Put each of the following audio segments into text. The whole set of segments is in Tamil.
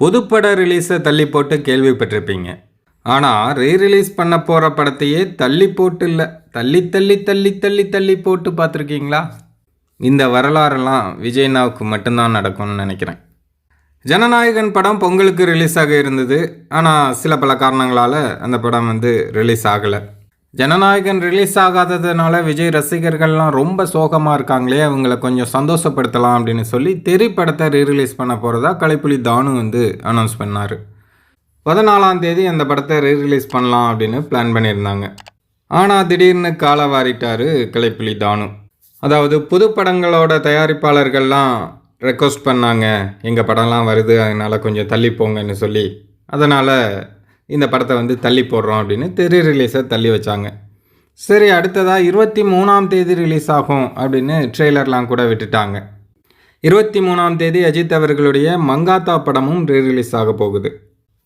புதுப்பட ரிலீஸை தள்ளி போட்டு கேள்விப்பட்டிருப்பீங்க ஆனால் ரீ ரிலீஸ் பண்ண போகிற படத்தையே தள்ளி போட்டு இல்லை தள்ளி தள்ளி தள்ளி தள்ளி தள்ளி போட்டு பார்த்துருக்கீங்களா? இந்த வரலாறெல்லாம் விஜய்னாவுக்கு மட்டும்தான் நடக்கும்னு நினைக்கிறேன். ஜனநாயகன் படம் பொங்கலுக்கு ரிலீஸ் ஆக இருந்தது. ஆனால் சில பல காரணங்களால் அந்த படம் வந்து ரிலீஸ் ஆகலை ஜனநாயகன் ரிலீஸ் ஆகாததுனால விஜய் ரசிகர்கள்லாம் ரொம்ப சோகமாக இருக்காங்களே அவங்கள கொஞ்சம் சந்தோஷப்படுத்தலாம் அப்படின்னு சொல்லி தெரி படத்தை ரீரிலீஸ் பண்ண போகிறதா கலைப்புலி தானு வந்து அனௌன்ஸ் பண்ணார். பதினாலாம் தேதி அந்த படத்தை ரீரிலீஸ் பண்ணலாம் அப்படின்னு பிளான் பண்ணியிருந்தாங்க. ஆனால் திடீர்னு காலை வாரிட்டார் கலைப்புலி தானு. அதாவது புது படங்களோட தயாரிப்பாளர்கள்லாம் ரெக்வஸ்ட் பண்ணாங்க எங்கள் படம்லாம் வருது அதனால் கொஞ்சம் தள்ளி போங்கன்னு சொல்லி. அதனால் இந்த படத்தை வந்து தள்ளி போடுறோம் அப்படின்னு தெரி ரிலீஸை தள்ளி வச்சாங்க. சரி அடுத்ததாக இருபத்தி மூணாம் தேதி ரிலீஸ் ஆகும் அப்படின்னு ட்ரெய்லர்லாம் கூட விட்டுட்டாங்க. இருபத்தி மூணாம் தேதி அஜித் அவர்களுடைய மங்காத்தா படமும் ரீ ரிலீஸ் ஆக போகுது.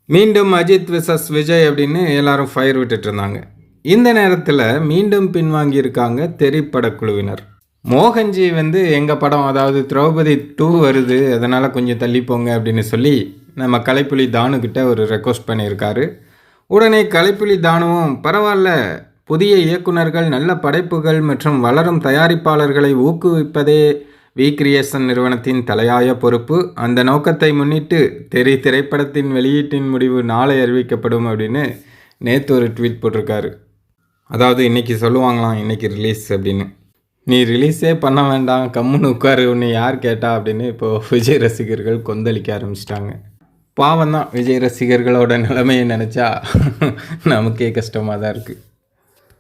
மீண்டும் அஜித் விசஸ் விஜய் அப்படின்னு எல்லாரும் ஃபயர் விட்டுட்டு இருந்தாங்க. இந்த நேரத்தில் மீண்டும் பின்வாங்கியிருக்காங்க திரைப்படக்குழுவினர் மோகன்ஜி வந்து எங்கள் படம்? அதாவது திரௌபதி டூ வருது அதனால் கொஞ்சம் தள்ளி போங்க அப்படின்னு சொல்லி நம்ம கலைப்புலி தானுக்கிட்ட ஒரு ரெக்வஸ்ட் பண்ணியிருக்காரு. உடனே கலைப்புலி தானுவும் பரவாயில்ல புதிய இயக்குனர்கள் நல்ல படைப்புகள் மற்றும் வளரும் தயாரிப்பாளர்களை ஊக்குவிப்பதே வி கிரியேஷன் நிறுவனத்தின் தலையாய பொறுப்பு. அந்த நோக்கத்தை முன்னிட்டு தெரி திரைப்படத்தின் வெளியீட்டின் முடிவு நாளை அறிவிக்கப்படும் அப்படின்னு நேற்று ஒரு ட்வீட் போட்டிருக்காரு. அதாவது இன்னைக்கு சொல்லுவாங்களாம் இன்னைக்கு ரிலீஸ் அப்படின்னு. நீ ரிலீஸே பண்ண வேண்டாம் கம்முன்னு உட்காரு உன்னை யார் கேட்டா? அப்படின்னு இப்போது விஜய் ரசிகர்கள் கொந்தளிக்க ஆரம்பிச்சிட்டாங்க. பாவம் தான் விஜய் ரசிகர்களோட நிலைமையை நினச்சா நமக்கே கஷ்டமாக தான் இருக்குது